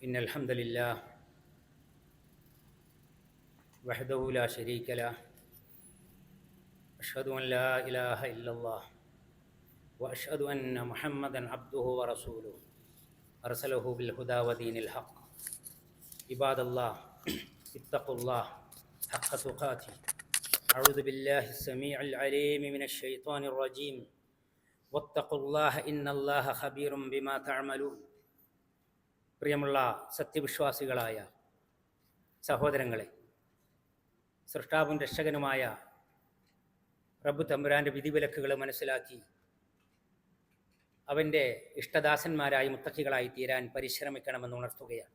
إن الحمد لله وحده لا شريك له أشهد أن لا إله إلا الله وأشهد أن محمدا عبده ورسوله أرسله بالهدى ودين الحق. عباد الله اتقوا الله حق تقاته. أعوذ بالله السميع العليم من الشيطان الرجيم. واتقوا الله إن الله خبير بما تعملون. പ്രിയമുള്ള സത്യവിശ്വാസികളായ സഹോദരങ്ങളെ സൃഷ്ടാവും രക്ഷകനുമായ പ്രഭു തമ്പുരാന്റെ വിധിവിലക്കുകൾ മനസ്സിലാക്കി അവന്റെ ഇഷ്ടദാസന്മാരായി മുത്തക്കികളായി തീരാൻ പരിശ്രമിക്കണമെന്ന് ഉണർത്തുകയാണ്.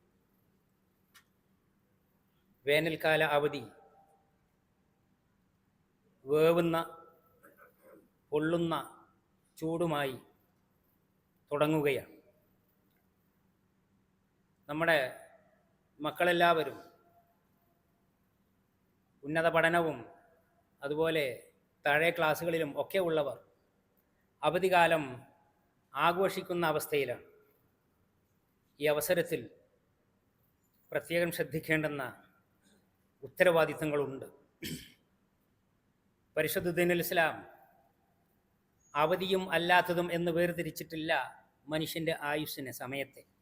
വേനൽക്കാല അവധി വേവുന്ന പൊള്ളുന്ന ചൂടുമായി തുടങ്ങുകയാണ്. നമ്മുടെ മക്കളെല്ലാവരും ഉന്നത പഠനവും അതുപോലെ താഴെ ക്ലാസ്സുകളിലും ഒക്കെ ഉള്ളവർ അവധികാലം ആഘോഷിക്കുന്ന അവസ്ഥയിലാണ്. ഈ അവസരത്തിൽ പ്രത്യേകം ശ്രദ്ധിക്കേണ്ടുന്ന ഉത്തരവാദിത്തങ്ങളുണ്ട്. പരിശുദ്ധീൻ ഇസ്ലാം അവധിയും അല്ലാത്തതും എന്ന് വേർതിരിച്ചിട്ടില്ല മനുഷ്യന്റെ ആയുസ്സിനെ സമയത്തെ.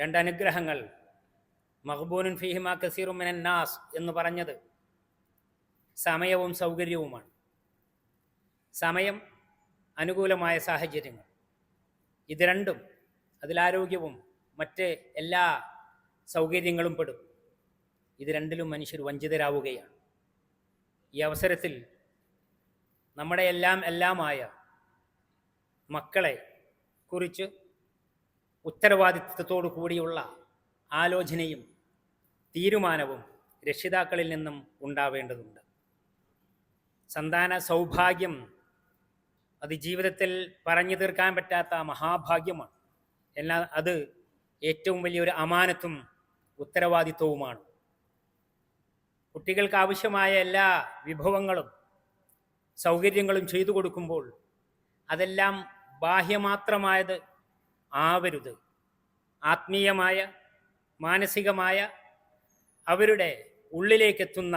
രണ്ട് അനുഗ്രഹങ്ങൾ മഹബൂനുൻ ഫിഹിമ കസീറുമിനൻ നാസ് എന്ന് പറഞ്ഞത് സമയവും സൗകര്യവുമാണ്. സമയം അനുകൂലമായ സാഹചര്യങ്ങൾ. ഇത് രണ്ടും അതിലാരോഗ്യവും മറ്റ് എല്ലാ സൗകര്യങ്ങളും പെടും. ഇത് രണ്ടിലും മനുഷ്യർ വഞ്ചിതരാവുകയാണ്. ഈ അവസരത്തിൽ നമ്മുടെ എല്ലാം എല്ലാമായ മക്കളെ കുറിച്ച് ഉത്തരവാദിത്വത്തോടു കൂടിയുള്ള ആലോചനയും തീരുമാനവും രക്ഷിതാക്കളിൽ നിന്നും ഉണ്ടാവേണ്ടതുണ്ട്. സന്താന സൗഭാഗ്യം അത് ജീവിതത്തിൽ പറഞ്ഞു തീർക്കാൻ പറ്റാത്ത മഹാഭാഗ്യമാണ്. എന്നാൽ അത് ഏറ്റവും വലിയൊരു അമാനത്തും ഉത്തരവാദിത്വവുമാണ്. കുട്ടികൾക്ക് ആവശ്യമായ എല്ലാ വിഭവങ്ങളും സൗകര്യങ്ങളും ചെയ്തു കൊടുക്കുമ്പോൾ അതെല്ലാം ബാഹ്യമാത്രമായത് ആവരുത്. ആത്മീയമായ മാനസികമായ അവരുടെ ഉള്ളിലേക്കെത്തുന്ന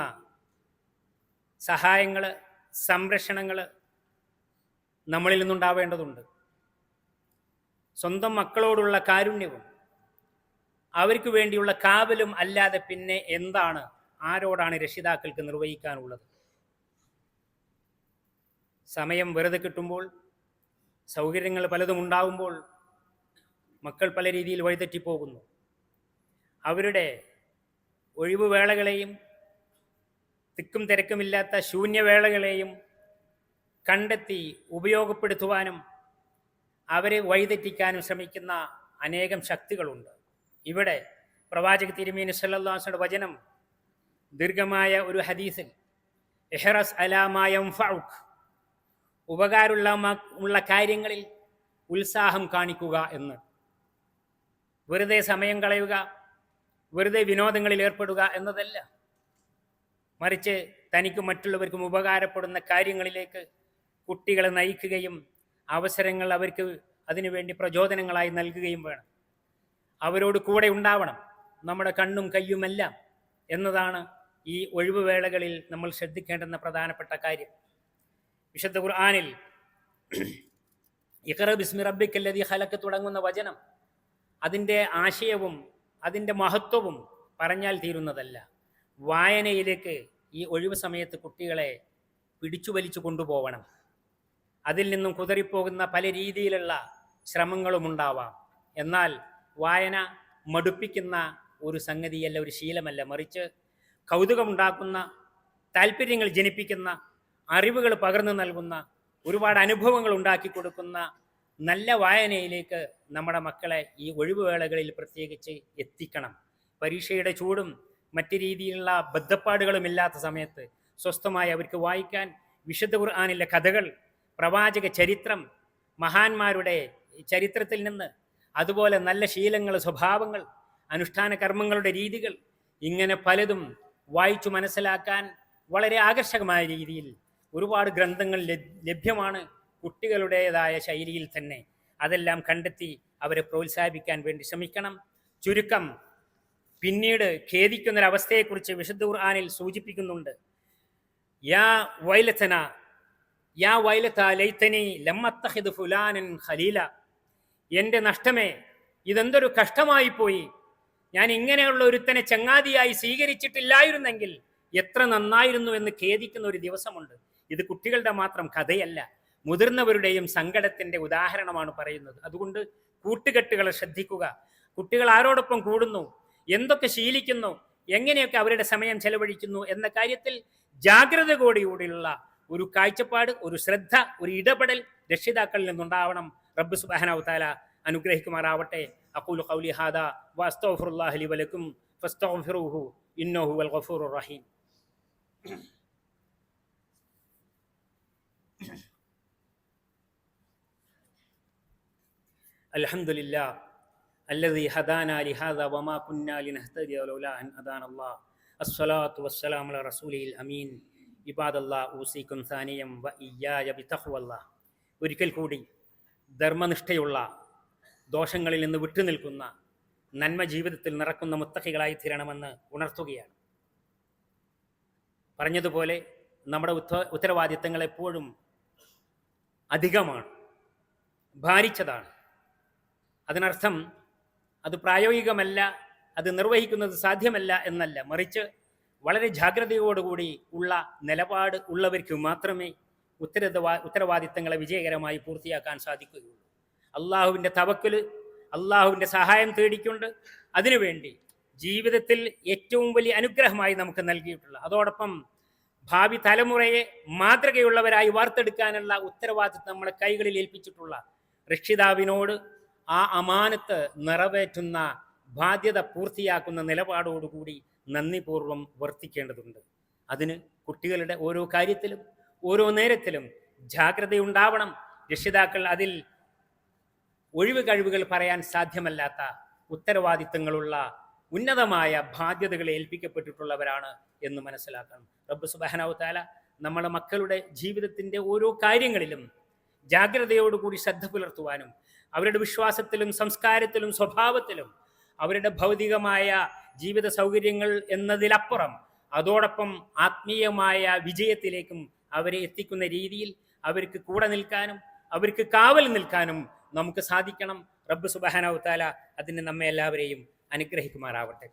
സഹായങ്ങൾ സംരക്ഷണങ്ങൾ നമ്മളിൽ നിന്നുണ്ടാവേണ്ടതുണ്ട്. സ്വന്തം മക്കളോടുള്ള കാരുണ്യവും അവർക്ക് വേണ്ടിയുള്ള കാവലും അല്ലാതെ പിന്നെ എന്താണ്? ആരോടാണ് രക്ഷിതാക്കൾക്ക് നിർവഹിക്കാനുള്ളത്? സമയം വെറുതെ കിട്ടുമ്പോൾ സൗകര്യങ്ങൾ പലതും ഉണ്ടാകുമ്പോൾ മക്കൾ പല രീതിയിൽ വഴിതെറ്റിപ്പോകുന്നു. അവരുടെ ഒഴിവ് വേളകളെയും തിക്കും തിരക്കുമില്ലാത്ത ശൂന്യവേളകളെയും കണ്ടെത്തി ഉപയോഗപ്പെടുത്തുവാനും അവരെ വഴിതെറ്റിക്കാനും ശ്രമിക്കുന്ന അനേകം ശക്തികളുണ്ട്. ഇവിടെ പ്രവാചക തിരുമീൻ സല്ലാസയുടെ വചനം ദീർഘമായ ഒരു ഹദീസിൽ എഹറസ് അലാമായം ഫൗഖ് ഉപകാരമുള്ള ഉള്ള കാര്യങ്ങളിൽ ഉത്സാഹം കാണിക്കുക എന്ന്. വെറുതെ സമയം കളയുക വെറുതെ വിനോദങ്ങളിൽ ഏർപ്പെടുക എന്നതല്ല. മറിച്ച് തനിക്കും മറ്റുള്ളവർക്കും ഉപകാരപ്പെടുന്ന കാര്യങ്ങളിലേക്ക് കുട്ടികളെ നയിക്കുകയും അവസരങ്ങൾ അവർക്ക് അതിനുവേണ്ടി പ്രചോദനങ്ങളായി നൽകുകയും വേണം. അവരോട് കൂടെ ഉണ്ടാവണം നമ്മുടെ കണ്ണും കയ്യുമെല്ലാം എന്നതാണ് ഈ ഒഴിവുവേളകളിൽ നമ്മൾ ശ്രദ്ധിക്കേണ്ടുന്ന പ്രധാനപ്പെട്ട കാര്യം. വിശുദ്ധ ഖുർആാനിൽ ഇഖറ ബിസ്മി റബ്ബിക്കല്ലതി ഹലക്ക് തുടങ്ങുന്ന വചനം അതിന്റെ ആശയവും അതിന്റെ മഹത്വവും പറഞ്ഞാൽ തീരുന്നതല്ല. വായനയിലേക്ക് ഈ ഒഴിവ് സമയത്ത് കുട്ടികളെ പിടിച്ചു വലിച്ചു കൊണ്ടുപോകണം അതിൽ നിന്നും കുതറിപ്പോകുന്ന പല രീതിയിലുള്ള ശ്രമങ്ങളും ഉണ്ടാവാം. എന്നാൽ വായന മടുപ്പിക്കുന്ന ഒരു സംഗതിയല്ല ഒരു ശീലമല്ല. മറിച്ച് കൗതുകമുണ്ടാക്കുന്ന താല്പര്യങ്ങൾ ജനിപ്പിക്കുന്ന അറിവുകൾ പകർന്നു നൽകുന്ന ഒരുപാട് അനുഭവങ്ങൾ ഉണ്ടാക്കി കൊടുക്കുന്ന നല്ല വായനയിലേക്ക് നമ്മുടെ മക്കളെ ഈ ഒഴിവുവേളകളിൽ പ്രത്യേകിച്ച് എത്തിക്കണം. പരീക്ഷയുടെ ചൂടും മറ്റു രീതിയിലുള്ള ബദ്ധപ്പാടുകളും ഇല്ലാത്ത സമയത്ത് സ്വസ്ഥമായി അവർക്ക് വായിക്കാൻ വിശുദ്ധ ഖുർആാനിലെ കഥകൾ പ്രവാചക ചരിത്രം മഹാന്മാരുടെ ചരിത്രത്തിൽ നിന്ന് അതുപോലെ നല്ല ശീലങ്ങൾ സ്വഭാവങ്ങൾ അനുഷ്ഠാന കർമ്മങ്ങളുടെ രീതികൾ ഇങ്ങനെ പലതും വായിച്ചു മനസ്സിലാക്കാൻ വളരെ ആകർഷകമായ രീതിയിൽ ഒരുപാട് ഗ്രന്ഥങ്ങൾ ലഭ്യമാണ്. കുട്ടികളുടേതായ ശൈലിയിൽ തന്നെ അതെല്ലാം കണ്ടെത്തി അവരെ പ്രോത്സാഹിപ്പിക്കാൻ വേണ്ടി ശ്രമിക്കണം. ചുരുക്കം പിന്നീട് ഖേദിക്കുന്നൊരവസ്ഥയെക്കുറിച്ച് വിശുദ്ധ ഖുർആാനിൽ സൂചിപ്പിക്കുന്നുണ്ട്. യാ വൈലത്തന യാ വൈലത്ത ലൈത്തനി ലമ്മത്തഹിദ് ഫുലാനൻ ഖലീല. എന്റെ നഷ്ടമേ ഇതെന്തൊരു കഷ്ടമായി പോയി ഞാൻ ഇങ്ങനെയുള്ള ഒരുത്തനെ ചങ്ങാതിയായി സ്വീകരിച്ചിട്ടില്ലായിരുന്നെങ്കിൽ എത്ര നന്നായിരുന്നു എന്ന് ഖേദിക്കുന്ന ഒരു ദിവസമുണ്ട്. ഇത് കുട്ടികളുടെ മാത്രം കഥയല്ല. മുതിർന്നവരുടെയും സങ്കടത്തിന്റെ ഉദാഹരണമാണ് പറയുന്നത്. അതുകൊണ്ട് കൂട്ടുകെട്ടുകളെ ശ്രദ്ധിക്കുക. കുട്ടികൾ ആരോടൊപ്പം കൂടുന്നു? എന്തൊക്കെ ശീലിക്കുന്നു? എങ്ങനെയൊക്കെ അവരുടെ സമയം ചെലവഴിക്കുന്നു? എന്ന കാര്യത്തിൽ ജാഗ്രത കൂടിയുള്ള ഒരു കാഴ്ചപ്പാട് ഒരു ശ്രദ്ധ ഒരു ഇടപെടൽ രക്ഷിതാക്കളിൽ നിന്നുണ്ടാവണം. റബ്ബ് സുബ്ഹാനഹു തആല അനുഗ്രഹിക്കുമാറാവട്ടെ. അഖൂലു ഖൗലി ഹാദാ വഅസ്തഗ്ഫിറുല്ലാഹ ലി വലക്കും ഫസ്തഗ്ഫിറൂഹു ഇന്നോഹു ഹുവൽ ഗഫൂർ റഹീം. الحمد لله ഹദാന അലി لهذا വമാ كنا لنهتدي لولا أن അസ്സലാത്തു الله അല റസൂലിൽ അമീൻ. رسوله الأمين സാനിയം الله أوصيكم ഒരിക്കൽ കൂടി ധർമ്മനിഷ്ഠയുള്ള ദോഷങ്ങളിൽ നിന്ന് വിട്ടുനിൽക്കുന്ന നന്മ ജീവിതത്തിൽ നിറക്കുന്ന മുത്തഹികളായി തീരണമെന്ന് ഉണർത്തുകയാണ്. പറഞ്ഞതുപോലെ നമ്മുടെ ഉത്ത ഉത്തരവാദിത്തങ്ങൾ എപ്പോഴും അധികമാണ് ഭാരിച്ചതാണ്. അതിനർത്ഥം അത് പ്രായോഗികമല്ല അത് നിർവഹിക്കുന്നത് സാധ്യമല്ല എന്നല്ല. മറിച്ച് വളരെ ജാഗ്രതയോടുകൂടി ഉള്ള നിലപാട് ഉള്ളവർക്ക് മാത്രമേ ഉത്തരവാ ഉത്തരവാദിത്തങ്ങളെ വിജയകരമായി പൂർത്തിയാക്കാൻ സാധിക്കുകയുള്ളൂ. അള്ളാഹുവിന്റെ തവക്കൽ അള്ളാഹുവിന്റെ സഹായം തേടിക്കൊണ്ട് അതിനുവേണ്ടി ജീവിതത്തിൽ ഏറ്റവും വലിയ അനുഗ്രഹമായി നമുക്ക് നൽകിയിട്ടുള്ള അതോടൊപ്പം ഭാവി തലമുറയെ മാതൃകയുള്ളവരായി വാർത്തെടുക്കാനുള്ള ഉത്തരവാദിത്തം നമ്മുടെ കൈകളിൽ ഏൽപ്പിച്ചിട്ടുള്ള രക്ഷിതാവിനോട് ആ അമാനത്ത് നിറവേറ്റുന്ന ബാധ്യത പൂർത്തിയാക്കുന്ന നിലപാടോടുകൂടി നന്ദിപൂർവം വർത്തിക്കേണ്ടതുണ്ട്. അതിന് കുട്ടികളുടെ ഓരോ കാര്യത്തിലും ഓരോ നേരത്തിലും ജാഗ്രതയുണ്ടാവണം. രക്ഷിതാക്കൾ അതിൽ ഒഴിവ് കഴിവുകൾ പറയാൻ സാധ്യമല്ലാത്ത ഉത്തരവാദിത്തങ്ങളുള്ള ഉന്നതമായ ബാധ്യതകൾ ഏൽപ്പിക്കപ്പെട്ടിട്ടുള്ളവരാണ് എന്ന് മനസ്സിലാക്കണം. റബ്ബ് സുബാനാവു താല നമ്മളെ മക്കളുടെ ജീവിതത്തിന്റെ ഓരോ കാര്യങ്ങളിലും ജാഗ്രതയോടുകൂടി ശ്രദ്ധ പുലർത്തുവാനും അവരുടെ വിശ്വാസത്തിലും സംസ്കാരത്തിലും സ്വഭാവത്തിലും അവരുടെ ഭൗതികമായ ജീവിത സൗകര്യങ്ങൾ എന്നതിലപ്പുറം അതോടൊപ്പം ആത്മീയമായ വിജയത്തിലേക്കും അവരെ എത്തിക്കുന്ന രീതിയിൽ അവർക്ക് കൂടെ നിൽക്കാനും അവർക്ക് കാവൽ നിൽക്കാനും നമുക്ക് സാധിക്കണം. റബ്ബ് സുബാനവത്താല അതിന് നമ്മെ എല്ലാവരെയും അനുഗ്രഹിക്കുമാറാവട്ടെ.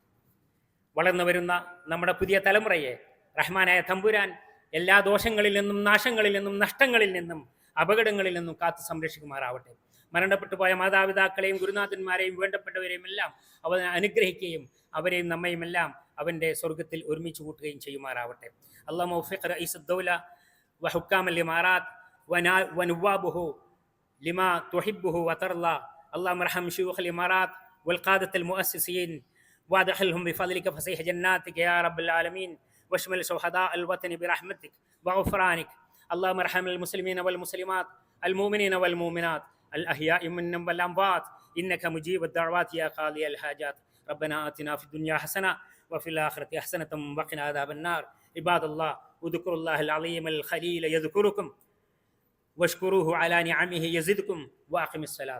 വളർന്നു വരുന്ന നമ്മുടെ പുതിയ തലമുറയെ റഹ്മാനായ തമ്പുരാൻ എല്ലാ ദോഷങ്ങളിൽ നിന്നും നാശങ്ങളിൽ നിന്നും നഷ്ടങ്ങളിൽ നിന്നും അപകടങ്ങളിൽ നിന്നും കാത്തു സംരക്ഷിക്കുമാറാവട്ടെ. മരണപ്പെട്ടു പോയ മാതാപിതാക്കളെയും ഗുരുനാഥന്മാരെയും വേണ്ടപ്പെട്ടവരെയും എല്ലാം അവൻ അനുഗ്രഹിക്കുകയും അവരെയും നമ്മയും എല്ലാം അവൻ്റെ സ്വർഗത്തിൽ ഒരുമിച്ച് കൂട്ടുകയും ചെയ്യുമാറാവട്ടെ അള്ളാഹ് മൗഫിഖ് റഈസുദ്ദൗല وحكام الإمارات ونا- ونوابه لما تحبه وترضى اللهم ارحم شيوخ الإمارات والقادة المؤسسين وادخلهم بفضلك فسيح جناتك يا رب العالمين واشمل شهداء الوطن برحمتك وغفرانك اللهم ارحم المسلمين والمسلمات المؤمنين والمؤمنات الأحياء منهم والأموات. إنك مجيب الدعوات يا قاضي الحاجات. ربنا آتنا في الدنيا حسنة وفي الآخرة حسنة وقنا عذاب النار. عباد الله اذكروا الله العظيم الخليل يذكركم. واشكروه على نعمه يزدكم وأقم الصلاة.